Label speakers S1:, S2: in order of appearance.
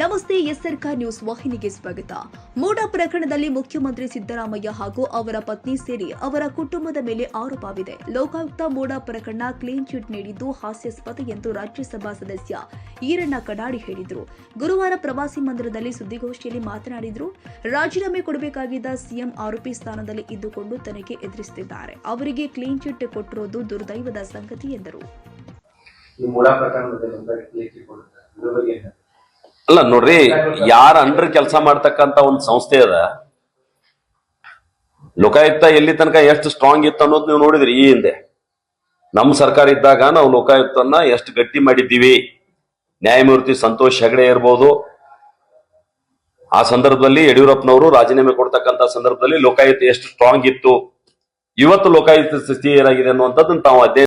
S1: ನಮಸ್ತೆ ಎಸ್ಆರ್ಕ ನ್ಯೂಸ್ ವಾಹಿನಿಗೆ ಸ್ವಾಗತ. ಮೂಡ ಪ್ರಕರಣದಲ್ಲಿ ಮುಖ್ಯಮಂತ್ರಿ ಸಿದ್ದರಾಮಯ್ಯ ಹಾಗೂ ಅವರ ಪತ್ನಿ ಸೇರಿ ಅವರ ಕುಟುಂಬದ ಮೇಲೆ ಆರೋಪವಿದೆ. ಲೋಕಾಯುಕ್ತ ಮೂಡ ಪ್ರಕರಣ ಕ್ಲೀನ್ ಚಿಟ್ ನೀಡಿದ್ದು ಹಾಸ್ಯಾಸ್ಪದ ಎಂದು ರಾಜ್ಯಸಭಾ ಸದಸ್ಯ ಈರಣ್ಣ ಕಡಾಡಿ ಹೇಳಿದರು. ಗುರುವಾರ ಪ್ರವಾಸಿ ಮಂದಿರದಲ್ಲಿ ಸುದ್ದಿಗೋಷ್ಠಿಯಲ್ಲಿ ಮಾತನಾಡಿದರು. ರಾಜೀನಾಮೆ ಕೊಡಬೇಕಾಗಿದ್ದ ಸಿಎಂ ಆರೋಪಿ ಸ್ಥಾನದಲ್ಲಿ ಇದ್ದುಕೊಂಡು ತನಿಖೆ ಎದುರಿಸುತ್ತಿದ್ದಾರೆ. ಅವರಿಗೆ ಕ್ಲೀನ್ ಚಿಟ್ ಕೊಟ್ಟಿರೋದು ದುರ್ದೈವದ ಸಂಗತಿ ಎಂದರು.
S2: ಅಲ್ಲ ನೋಡ್ರಿ, ಯಾರ ಅಂಡ್ರ ಕೆಲಸ ಮಾಡ್ತಕ್ಕಂತ ಒಂದು ಸಂಸ್ಥೆ ಅದ. ಲೋಕಾಯುಕ್ತ ಎಲ್ಲಿ ತನಕ ಎಷ್ಟು ಸ್ಟ್ರಾಂಗ್ ಇತ್ತು ಅನ್ನೋದು ನೀವು ನೋಡಿದ್ರಿ ಈ ಹಿಂದೆ. ನಮ್ಮ ಸರ್ಕಾರ ಇದ್ದಾಗ ನಾವು ಲೋಕಾಯುಕ್ತನ್ನ ಎಷ್ಟು ಗಟ್ಟಿ ಮಾಡಿದ್ದೀವಿ. ನ್ಯಾಯಮೂರ್ತಿ ಸಂತೋಷ್ ಹೆಗಡೆ ಇರ್ಬೋದು. ಆ ಸಂದರ್ಭದಲ್ಲಿ ಯಡಿಯೂರಪ್ಪನವರು ರಾಜೀನಾಮೆ ಕೊಡ್ತಕ್ಕಂತ ಸಂದರ್ಭದಲ್ಲಿ ಲೋಕಾಯುಕ್ತ ಎಷ್ಟು ಸ್ಟ್ರಾಂಗ್ ಇತ್ತು. ಇವತ್ತು ಲೋಕಾಯುಕ್ತ ಸ್ಥಿತಿ ಏನಾಗಿದೆ ಅನ್ನುವಂಥದ್ದನ್ನು ತಾವು ಅಧ್ಯಯನ